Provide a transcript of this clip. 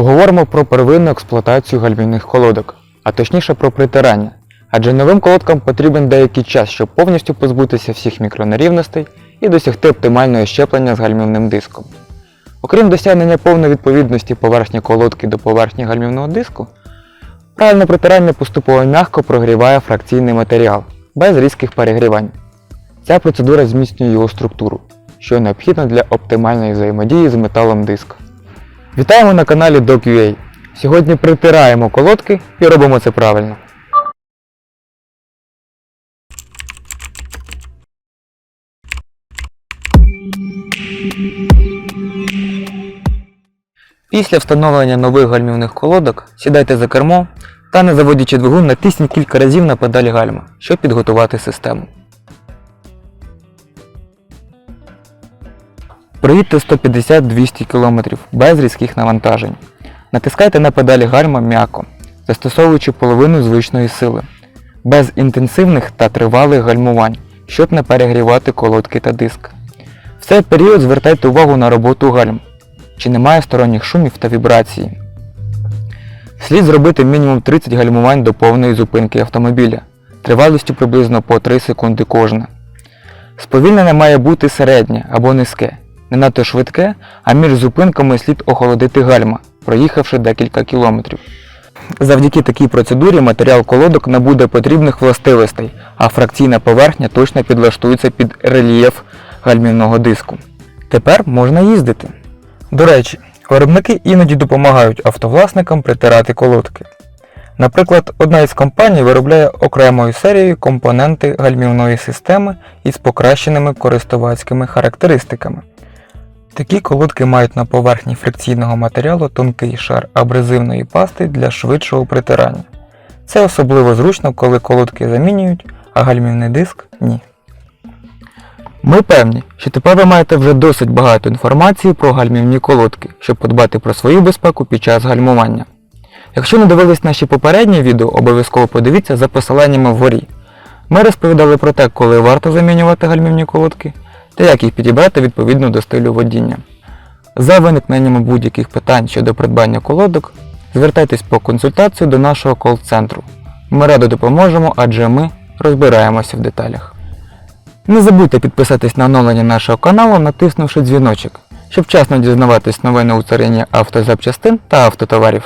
Поговоримо про первинну експлуатацію гальмівних колодок, а точніше про притирання. Адже новим колодкам потрібен деякий час, щоб повністю позбутися всіх мікронерівностей і досягти оптимального щеплення з гальмівним диском. Окрім досягнення повної відповідності поверхні колодки до поверхні гальмівного диску, правильне притирання поступово м'яко прогріває фракційний матеріал без різких перегрівань. Ця процедура зміцнює його структуру, що необхідно для оптимальної взаємодії з металом диска. Вітаємо на каналі DocUA. Сьогодні притираємо колодки і робимо це правильно. Після встановлення нових гальмівних колодок сідайте за кермо та не заводячи двигун натисніть кілька разів на педаль гальма, щоб підготувати систему. Проїдьте 150-200 км без різких навантажень. Натискайте на педалі гальма м'яко, застосовуючи половину звичної сили, без інтенсивних та тривалих гальмувань, щоб не перегрівати колодки та диск. В цей період звертайте увагу на роботу гальм, чи немає сторонніх шумів та вібрації. Слід зробити мінімум 30 гальмувань до повної зупинки автомобіля, тривалістю приблизно по 3 секунди кожне. Сповільнене має бути середнє або низьке, не надто швидке, а між зупинками слід охолодити гальма, проїхавши декілька кілометрів. Завдяки такій процедурі матеріал колодок набуде потрібних властивостей, а фракційна поверхня точно підлаштується під рельєф гальмівного диску. Тепер можна їздити. До речі, виробники іноді допомагають автовласникам притирати колодки. Наприклад, одна із компаній виробляє окремою серією компоненти гальмівної системи із покращеними користувацькими характеристиками. Такі колодки мають на поверхні фрикційного матеріалу тонкий шар абразивної пасти для швидшого притирання. Це особливо зручно, коли колодки замінюють, а гальмівний диск ні. Ми певні, що тепер ви маєте вже досить багато інформації про гальмівні колодки, щоб подбати про свою безпеку під час гальмування. Якщо не дивились наші попередні відео, обов'язково подивіться за посиланнями вгорі. Ми розповідали про те, коли варто замінювати гальмівні колодки та як їх підібрати відповідно до стилю водіння. За виникненням будь-яких питань щодо придбання колодок, звертайтесь по консультацію до нашого кол-центру. Ми радо допоможемо, адже ми розбираємося в деталях. Не забудьте підписатись на оновлення нашого каналу, натиснувши дзвіночок, щоб вчасно дізнаватись новини у царині автозапчастин та автотоварів.